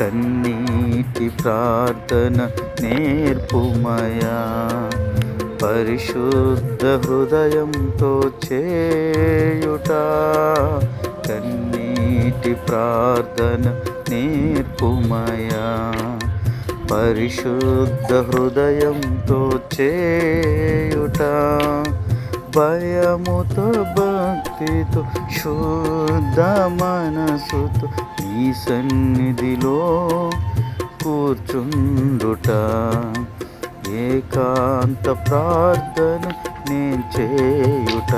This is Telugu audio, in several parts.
కన్నీటి ప్రార్థన నేర్పుమయా. పరిశుద్ధ హృదయంతో చేయుట కన్నీటి ప్రార్థన నేర్పుమయా. పరిశుద్ధ హృదయంతో చేయుట భయముతో భక్తితో శుద్ధ మనసుతో ఈ సన్నిధిలో కూర్చుండుట. ఏకాంత ప్రార్థన నేను చేయుట.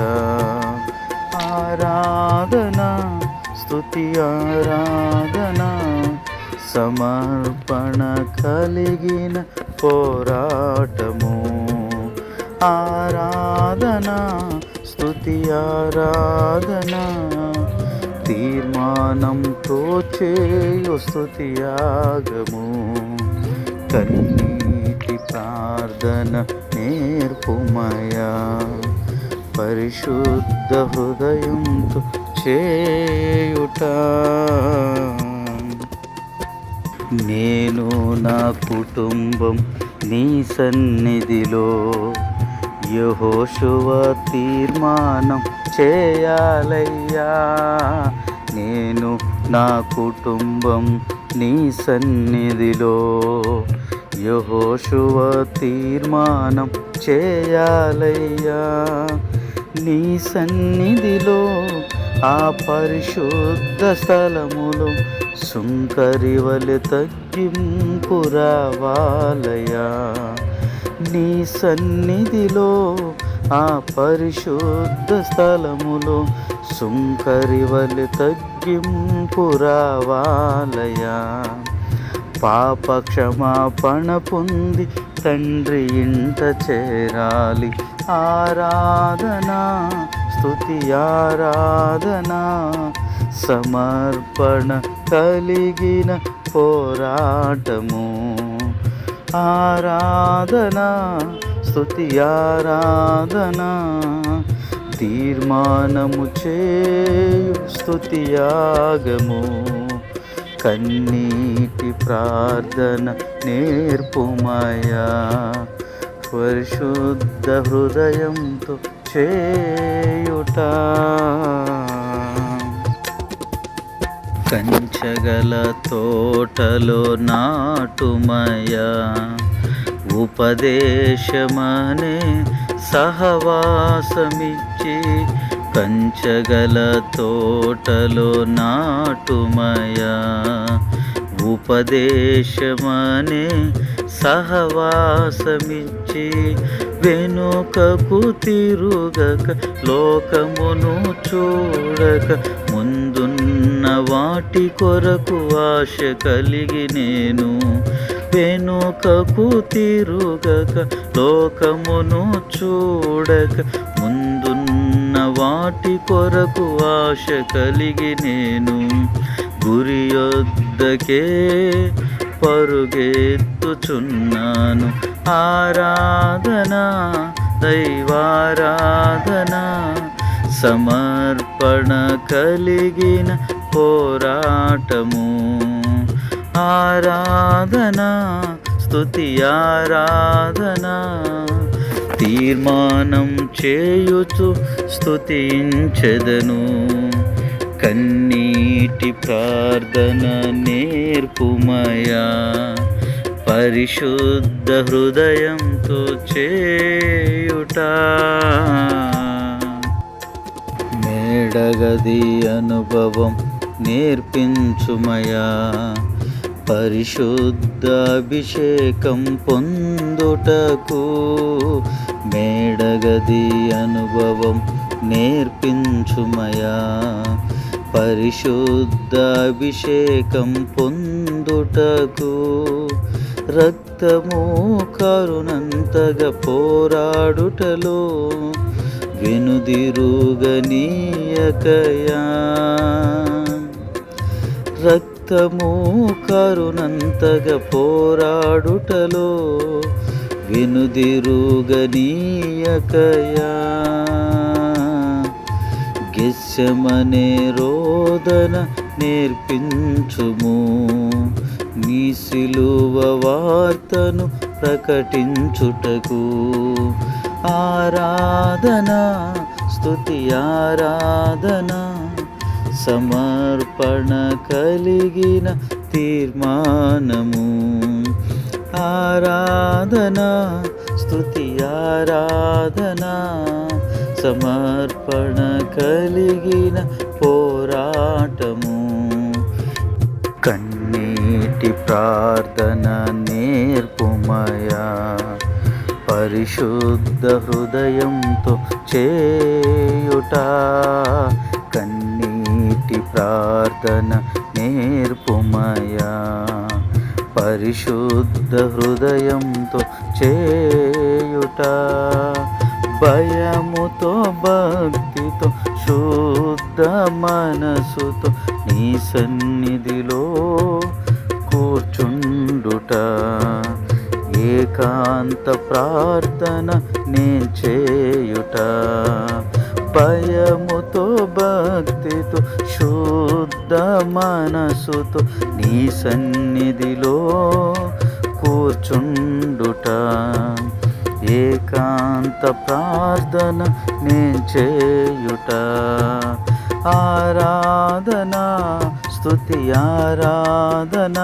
ఆరాధన స్థుతి ఆరాధన సమర్పణ కలిగిన పోరాటము. ఆరాధన స్థుతి ఆరాధన తీర్మానంతో చేయు స్థుతి యాగము. కన్నీటి ప్రార్థన నేర్పుమయా పరిశుద్ధ హృదయంతో చేయుట. నేను నా కుటుంబం నీ సన్నిధిలో యహోశువ తీర్మానం చేయాలయ్యా. నేను నా కుటుంబం నీ సన్నిధిలో యహోశువ తీర్మానం చేయాలయ్యా. నీ సన్నిధిలో ఆ పరిశుద్ధ స్థలములో సుంకరి వలె తగ్గింపు రావాలయా నీ సన్నిధిలో ఆ పరిశుద్ధ స్థలములో సుంకరివలి తగ్గింపు రావాలయా పాప క్షమాపణ పొంది తండ్రి ఇంట చేరాలి. ఆరాధన స్థుతి ఆరాధన సమర్పణ కలిగిన పోరాటము. ఆరాధన స్థుతి ఆరాధన తీర్మానము చేయు స్తుతి యాగము కన్నీటి ప్రార్థన నేర్పుమయా. పరిశుద్ధ హృదయంతో చేయుట. కన్నీ కంచగల తోటలో నాటుమయా ఉపదేశమనే సహవాసమిచ్చి కంచగల తోటలో నాటుమయా ఉపదేశమనే సహవాసమిచ్చి వెనుకకు తిరుగక లోకమును చూడక ఉన్న వాటి కొరకు ఆశ కలిగి నేను. వెనుకకు తిరుగక లోకమును చూడక ముందున్న వాటి కొరకు ఆశ కలిగి నేను. గురి యొద్దకే పరుగెత్తుచున్నాను. ఆరాధన దైవారాధన. సమర్పణ కలిగిన పోరాటము. ఆరాధన స్థుతి ఆరాధన తీర్మానం చేయుచు స్థుతించెదను కన్నీటి ప్రార్థన నేర్పుమయా పరిశుద్ధ హృదయంతో చేయుట. మేడగది అనుభవం నేర్పించుమయా. పరిశుద్ధ అభిషేకం పొందుటకు మేడగది అనుభవం నేర్పించుమయా. పరిశుద్ధ అభిషేకం పొందుటకు రక్తము కరుణంతగా పోరాడుటలో వెనుదిరుగనీయకయా. రక్తము కరుణంతగా పోరాడుటలో వెనుదిరుగనీయకయా. గెస్యమనే రోదన నేర్పించుము సిలువ వార్తను ప్రకటించుటకు. ఆరాధనా స్థుతి ఆరాధనా సమర్పణ కలిగిన తీర్మానము. ఆరాధనా స్థుతి ఆరాధనా సమర్పణ కలిగిన పోరాటము. కన్నీటి ప్రార్థన పరిశుద్ధ హృదయంతో చేయుట కన్నీటి ప్రార్థన నేర్పుమయా. పరిశుద్ధ హృదయంతో చేయుట భయముతో భక్తితో శుద్ధ మనసుతో నీ సన్నిధిలో కూర్చుండుట. ఏకాంత ప్రార్థన నేను చేయుట. భయముతో భక్తితో శుద్ధ మనసుతో నీ సన్నిధిలో కూర్చుండుట. ఏకాంత ప్రార్థన నేను చేయుట. ఆరాధన స్తుతి ఆరాధన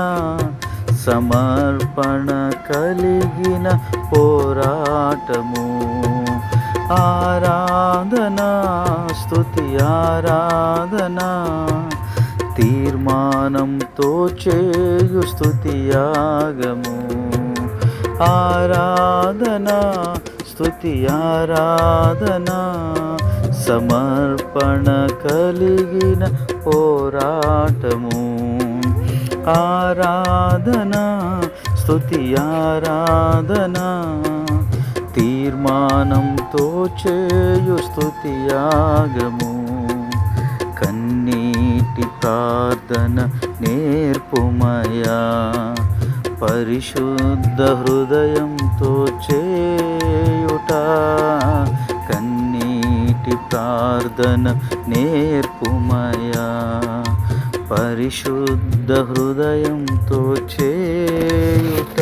సమర్పణ కలిగిన పోరాటము. ఆరాధన స్థుతి ఆరాధన తీర్మానంతో చేయు స్థుతి యాగము. ఆరాధన స్తుతి ఆరాధన సమర్పణ కలిగిన పోరాటము. ఆరాధనా స్తుతి ఆరాధన తీర్మానంతో చేయు స్తుతి యాగము కన్నీటి ప్రార్థన నేర్పుమయా పరిశుద్ధ హృదయంతో చేయుట. కన్నీటి ప్రార్థన నేర్పుమయా. పరిశుద్ధ హృదయంతో చేయుట.